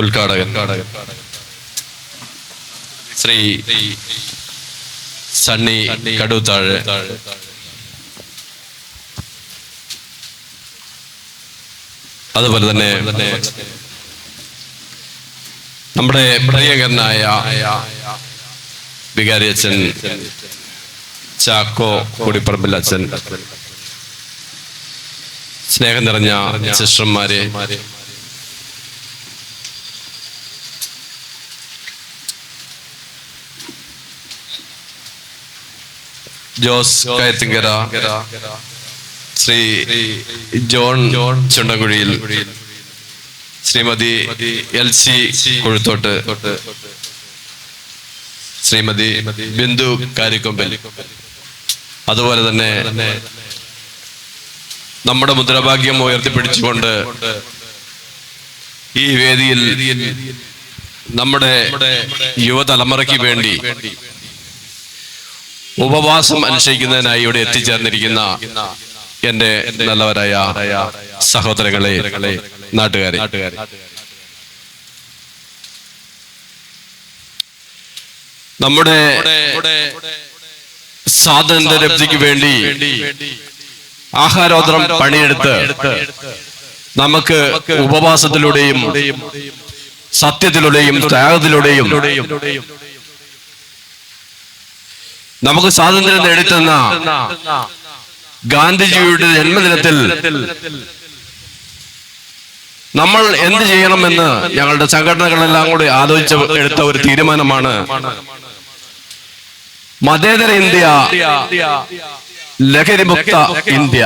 ഉദ്ഘാടകൻ. ശ്രീ സണ്ണി കടുത്താഴ് അതുപോലെ തന്നെ നമ്മുടെ പ്രിയകരനായ വികാരി അച്ഛൻ ചാക്കോ കൂടിപ്പറമ്പിൽ അച്ഛൻ. സ്നേഹം നിറഞ്ഞ സിസ്റ്റർമാരെ. Jose Kayathinkara Shri John John Chundankuzhiyil Shrimati L C Kozhuthottu Shrimati Bindu Karikkombal അതുപോലെ തന്നെ നമ്മുടെ മുദ്രാഭാഗ്യം ഉയർത്തിപ്പിടിച്ചുകൊണ്ട് ഈ വേദിയിൽ നമ്മുടെ യുവതലമുറയ്ക്ക് വേണ്ടി ഉപവാസം അനുഷ്ഠിക്കുന്നതിനായി ഇവിടെ എത്തിച്ചേർന്നിരിക്കുന്ന എന്റെ നല്ലവരായ സഹോദരങ്ങളെ നാട്ടുകാരെ. നമ്മുടെ സ്വാതന്ത്ര്യലബ്ധിക്ക് വേണ്ടി ആഹാരോദ്രം പണിയെടുത്ത് നമുക്ക് ഉപവാസത്തിലൂടെയും സത്യത്തിലൂടെയും ത്യാഗത്തിലൂടെയും നമുക്ക് സ്വാതന്ത്ര്യം നേടിത്തന്ന ഗാന്ധിജിയുടെ ജന്മദിനത്തിൽ നമ്മൾ എന്ത് ചെയ്യണമെന്ന് ഞങ്ങളുടെ സംഘടനകളെല്ലാം കൂടി ആലോചിച്ച് എടുത്ത ഒരു തീരുമാനമാണ് മതേതര ഇന്ത്യ ലഹരിമുക്ത ഇന്ത്യ.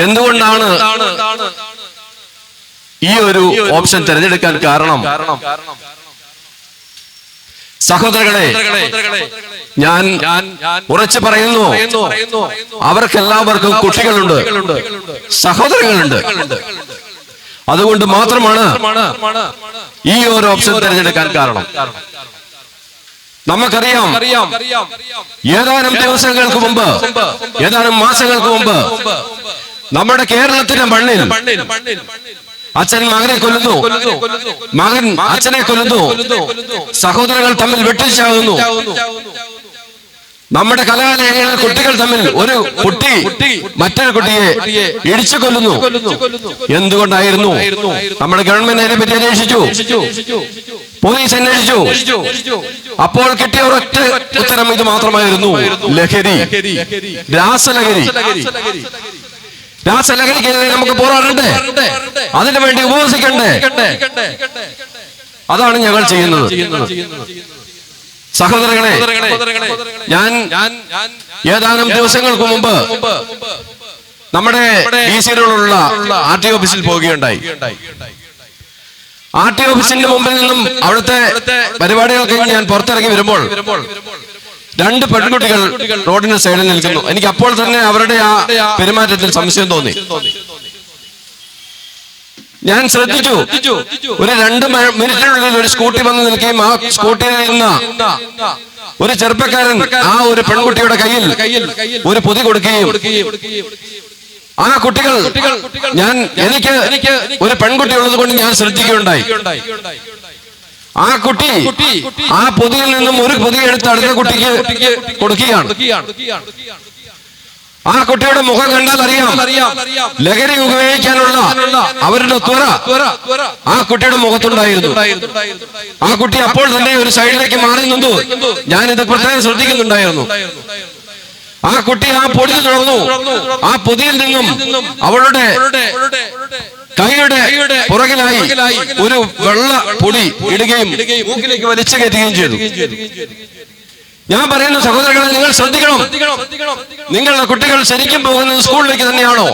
എന്തുകൊണ്ടാണ് ഈ ഒരു ഓപ്ഷൻ തിരഞ്ഞെടുക്കാൻ കാരണം? സഹോദരങ്ങളെ ഞാൻ ഉറച്ചു പറയുന്നു. അവർക്കെല്ലാവർക്കും കുട്ടികളുണ്ട്. സഹോദരങ്ങളുണ്ട്. അതുകൊണ്ട് മാത്രമാണ് ഈ ഒരു ഓപ്ഷൻ തിരഞ്ഞെടുക്കാൻ കാരണം. നമുക്കറിയാം ഏതാനും ദിവസങ്ങൾക്ക് മുമ്പ് ഏതാനും മാസങ്ങൾക്ക് മുമ്പ് നമ്മുടെ കേരളത്തിന്റെ മണ്ണിൽ അച്ഛൻ മകനെ കൊല്ലുന്നു. മകൻ അച്ഛനെ കൊല്ലുന്നു. സഹോദരങ്ങൾ തമ്മിൽ വെട്ടിച്ചാകുന്നു നമ്മുടെ കലാലയങ്ങളിൽ കുട്ടികൾ തമ്മിൽ ഒരു കുട്ടി മറ്റൊരു കുട്ടിയെ ഇടിച്ചു കൊല്ലുന്നു. എന്തുകൊണ്ടായിരുന്നു? നമ്മുടെ ഗവൺമെന്റ് അതിനെ പറ്റി അന്വേഷിച്ചു. പോലീസ് അന്വേഷിച്ചു. അപ്പോൾ കിട്ടിയ ഒരൊറ്റ ഉത്തരം ഇത് മാത്രമായിരുന്നു. ലഹരി. രാസലഹരി. രാസലഹരിക്കെതിരെ നമുക്ക് പോരാടണ്ടേ? അതിനു വേണ്ടി ഉപവസിക്കണ്ടേ? അതാണ് ഞങ്ങൾ ചെയ്യുന്നത്. സഹോദരങ്ങളെ ഞാൻ ഏതാനും ദിവസങ്ങൾക്ക് മുമ്പ് നമ്മുടെ ഡി ആർ ടി ഓഫീസിൽ പോവുകയുണ്ടായി. ആർ ടി ഓഫീസിന്റെ മുമ്പിൽ നിന്നും അവിടുത്തെ പരിപാടികൾക്ക് ഞാൻ പുറത്തിറങ്ങി വരുമ്പോൾ രണ്ട് പെൺകുട്ടികൾ റോഡിന് സൈഡിൽ നിൽക്കുന്നു. എനിക്ക് അപ്പോൾ തന്നെ അവരുടെ ആ പെരുമാറ്റത്തിൽ സംശയം തോന്നി. ഞാൻ ശ്രദ്ധിച്ചു. ഒരു രണ്ട് മിനിറ്റിനുള്ളിൽ ഒരു സ്കൂട്ടി വന്ന് നിൽക്കുകയും ആ സ്കൂട്ടിയിൽ നിന്ന ഒരു ചെറുപ്പക്കാരൻ ആ ഒരു പെൺകുട്ടിയുടെ കയ്യിൽ ഒരു പൊതി കൊടുക്കുകയും ആ കുട്ടികൾ ഞാൻ എനിക്ക് ഒരു പെൺകുട്ടി ഉള്ളത് കൊണ്ട് ഞാൻ ശ്രദ്ധിക്കുകയുണ്ടായി. ആ കുട്ടി ആ പൊതിയിൽ നിന്നും ഒരു പൊതി എടുത്ത് അടുത്ത കുട്ടിക്ക് കൊടുക്കുകയാണ്. ആ കുട്ടിയുടെ മുഖം കണ്ടാൽ അറിയാം ലഹരി ഉപയോഗിക്കാനുള്ള അവരുടെ ത്വര ആ കുട്ടിയുടെ മുഖത്തുണ്ടായിരുന്നു. ആ കുട്ടി അപ്പോൾ തന്നെ ഒരു സൈഡിലേക്ക് മാറി നിന്നു ഞാനിത് പ്രത്യേകം ശ്രദ്ധിക്കുന്നുണ്ടായിരുന്നു. ആ കുട്ടി ആ പൊടി തുടർന്നു. ആ പൊതിയിൽ നിന്നും അവളുടെ കൈയുടെ പുറകിലായി ഒരു വെള്ള പൊടി ഇടുകയും മൂക്കിലേക്ക് വലിച്ചു കയറ്റുകയും ചെയ്തു. ഞാൻ പറയുന്ന സഹോദരങ്ങളെ നിങ്ങൾ ശ്രദ്ധിക്കണം. നിങ്ങളുടെ കുട്ടികൾ ശരിക്കും പോകുന്നത് സ്കൂളിലേക്ക് തന്നെയാണോ?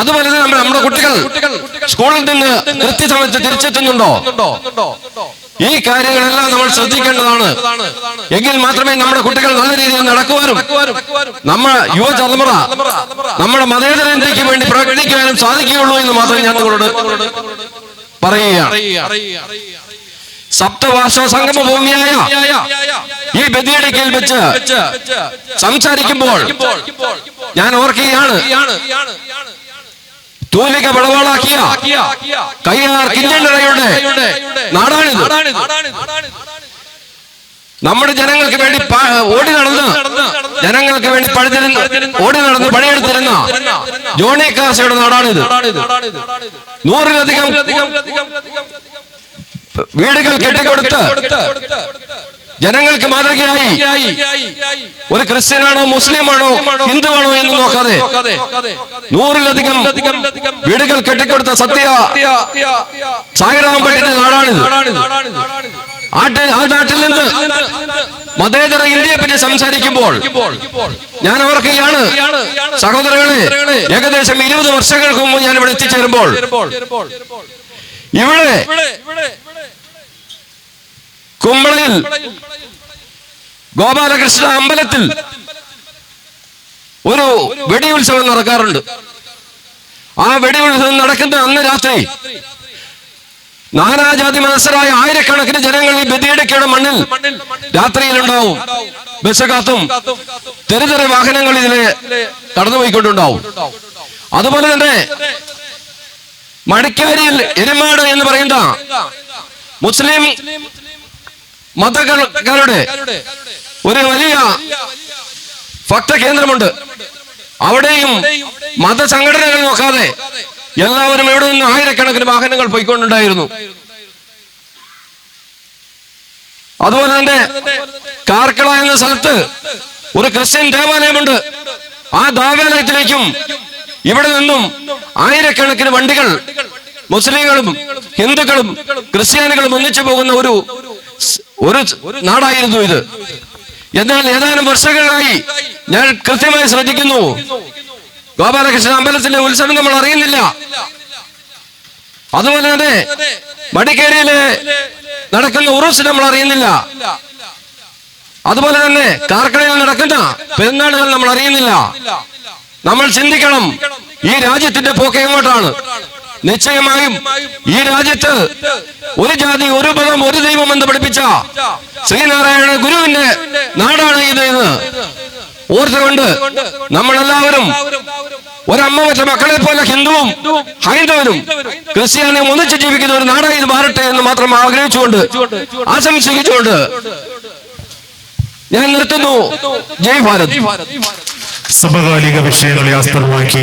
അതുപോലെ തന്നെ നമ്മുടെ കുട്ടികൾ സ്കൂളിൽ നിന്ന് കൃത്യസമയത്ത് തിരിച്ചെത്തുന്നുണ്ടോ? ഈ കാര്യങ്ങളെല്ലാം നമ്മൾ ശ്രദ്ധിക്കേണ്ടതാണ്. എങ്കിൽ മാത്രമേ നമ്മുടെ കുട്ടികൾ നല്ല രീതിയിൽ നടക്കുവാനും നമ്മൾ യുവതലമുറ നമ്മുടെ മതേതര ഇന്ത്യയ്ക്ക് വേണ്ടി പ്രകടിക്കാനും സാധിക്കുകയുള്ളൂ എന്ന് മാത്രം ഞാൻ നിങ്ങളോട് പറയുകയാണ്. സപ്തഭാഷ സംഗമ ഭൂമിയായ ഈ ബദിയടിക്കൽ വെച്ച് സംസാരിക്കുമ്പോൾ ഞാൻ ഓർക്കുകയാണ്. തൂലിക വിളവാളാക്കിയ കയ്യാർ കിഞ്ചണ്ടയുടെ നാടാണിത്. നമ്മുടെ ജനങ്ങൾക്ക് വേണ്ടി ഓടി നടന്ന് ജനങ്ങൾക്ക് വേണ്ടി പണിതിരുന്ന ഓടി നടന്ന് പണിയെടുത്തിരുന്ന ജോണി കാർസയുടെ നാടാണിത്. നൂറിലധികം വീടുകൾ കെട്ടിക്കൊടുത്ത് ജനങ്ങൾക്ക് മാതൃകയായി. ഒരു ക്രിസ്ത്യനാണോ മുസ്ലിമാണോ ഹിന്ദുവാണോ എന്ന് നോക്കാതെ നൂറിലധികം വീടുകൾ കെട്ടിക്കൊടുത്ത സത്യ സാഗരാമ്പട്ടിന്റെ പട്ടിന്റെ നാടാണിത്. ആ നാട്ടിൽ നിന്ന് മതേതര ഇന്ത്യയെ പറ്റി സംസാരിക്കുമ്പോൾ ഞാൻ ഓർക്കുകയാണ് സഹോദരങ്ങളെ ഏകദേശം ഇരുപത് വർഷങ്ങൾക്ക് മുമ്പ് ഞാൻ ഇവിടെ എത്തിച്ചേരുമ്പോൾ ഇവിടെ കുമ്പളയിൽ ഗോപാലകൃഷ്ണ അമ്പലത്തിൽ ഒരു വെടിയുത്സവം നടക്കാറുണ്ട്. ആ വെടിയുത്സവം നടക്കുന്ന അന്ന് രാത്രി നാനാജാതി മനസ്സരായ ആയിരക്കണക്കിന് ജനങ്ങൾ ഈ ബദിയടക്കയുടെ മണ്ണിൽ രാത്രിയിലുണ്ടാവും. ബസ് കാത്തും തെരുതെറി വാഹനങ്ങൾ ഇതിലെ കടന്നുപോയിക്കൊണ്ടുണ്ടാവും. അതുപോലെ തന്നെ മടിക്കാരിയിൽ എരുമാട് എന്ന് പറയുന്ന മുസ്ലിം മതങ്ങളുടെ ഒരു വലിയ ഭക്ത കേന്ദ്രമുണ്ട്. അവിടെയും മതസംഘടനകൾ നോക്കാതെ എല്ലാവരും ഇവിടെ നിന്ന് ആയിരക്കണക്കിന് വാഹനങ്ങൾ പോയിക്കൊണ്ടുണ്ടായിരുന്നു. അതുപോലെ തന്നെ കാർക്കള എന്ന സ്ഥലത്ത് ഒരു ക്രിസ്ത്യൻ ദേവാലയമുണ്ട്. ആ ദേവാലയത്തിലേക്കും ഇവിടെ നിന്നും ആയിരക്കണക്കിന് വണ്ടികൾ മുസ്ലിങ്ങളും ഹിന്ദുക്കളും ക്രിസ്ത്യാനികളും ഒന്നിച്ചു പോകുന്ന ഒരു ഒരു നാടായിരുന്നു ഇത്. എന്നാൽ ഏതാനും വർഷങ്ങളായി ഞാൻ കൃത്യമായി ശ്രദ്ധിക്കുന്നു. ഗോപാലകൃഷ്ണ അമ്പലത്തിന്റെ ഉത്സവം നമ്മൾ അറിയുന്നില്ല. അതുപോലെ തന്നെ മടിക്കേരിയിൽ നടക്കുന്ന ഉറൂസ് നമ്മൾ അറിയുന്നില്ല. അതുപോലെ തന്നെ കാർക്കടയിൽ നടക്കുന്ന പെരുന്നാളുകൾ നമ്മൾ അറിയുന്നില്ല. നമ്മൾ ചിന്തിക്കണം ഈ രാജ്യത്തിന്റെ പോക്ക് എങ്ങോട്ടാണ്? നിശ്ചയമായും ഈ രാജ്യത്ത് ഒരു ജാതി ഒരു മതം ഒരു ദൈവം എന്ന് പഠിപ്പിച്ച ശ്രീനാരായണ ഗുരുവിന്റെ നാടാണ് ഇത് എന്ന് ഓർത്തുകൊണ്ട് നമ്മളെല്ലാവരും ഒരമ്മ മറ്റ മക്കളെ പോലെ ഹിന്ദുവും ഹൈന്ദവരും ക്രിസ്ത്യാനിയും ഒന്നിച്ച് ജീവിക്കുന്ന ഒരു നാടായി മാറട്ടെ എന്ന് മാത്രം ആഗ്രഹിച്ചുകൊണ്ട് ആശംസിച്ചുകൊണ്ട് ഞാൻ നിർത്തുന്നു. ജയ് ഭാരത്. സമകാലിക വിഷയങ്ങളെ ആസ്പദമാക്കി